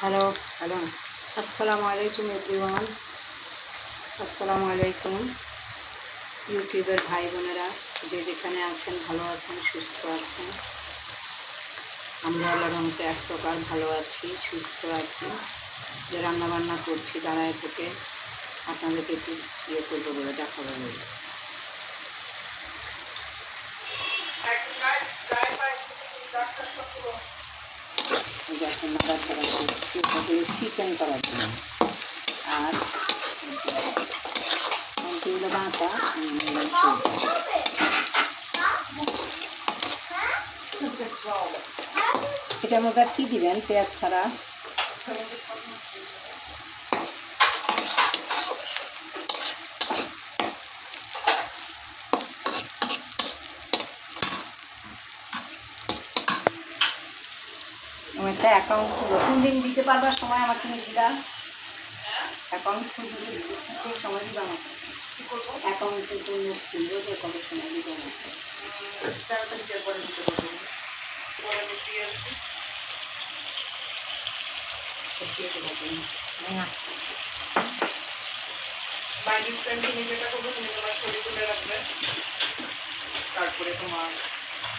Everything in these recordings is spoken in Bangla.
Hello hello. আসসালামু আলাইকুম, এভরিওয়ান। আসসালামু আলাইকুম, ইউটিউবের ভাই বোনেরা, যে যেখানে আছেন, ভালো আছেন, সুস্থ আছেন। আমরা আল্লাহর রহমতে এক প্রকার ভালো আছি, সুস্থ আছি। যে রান্না বান্না করছি, দাঁড়ায় থেকে আপনাদেরকে একটু ইয়ে করব বলে, দেখাবো বলে। এই যে চিকেন করার আর এগুলো বাঁটা এটার মধ্যে কী দিবেন পেঁয়াজ ছাড়া একটা অ্যাকাউন্ট খুলবো। কোন দিন দিতে পারবার সময় আমাকে নিয়ে দিবা। অ্যাকাউন্ট খুলবো সেই সময় দিবা আমাকে। অ্যাকাউন্টের জন্য খুলবো যে কত সময় দিবে আমাকে। বাইরের ফ্রেন্ডে তুমি যেটা করবে তুমি তোমার ছবি তুলে রাখবে। তারপরে তোমার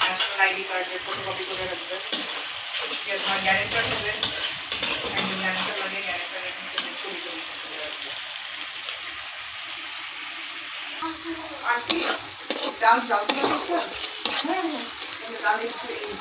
ন্যাশনাল আইডি কার্ডের ফটোকপি করে রাখবে। গ্যারেন্টার হবে একজন গ্যারেন্টার লাগে গ্যারেন্টারের নিচে ছবি তুলে তুলে রাখবে আর কি ডাল ডাল হ্যাঁ হ্যাঁ ডাল একটু এই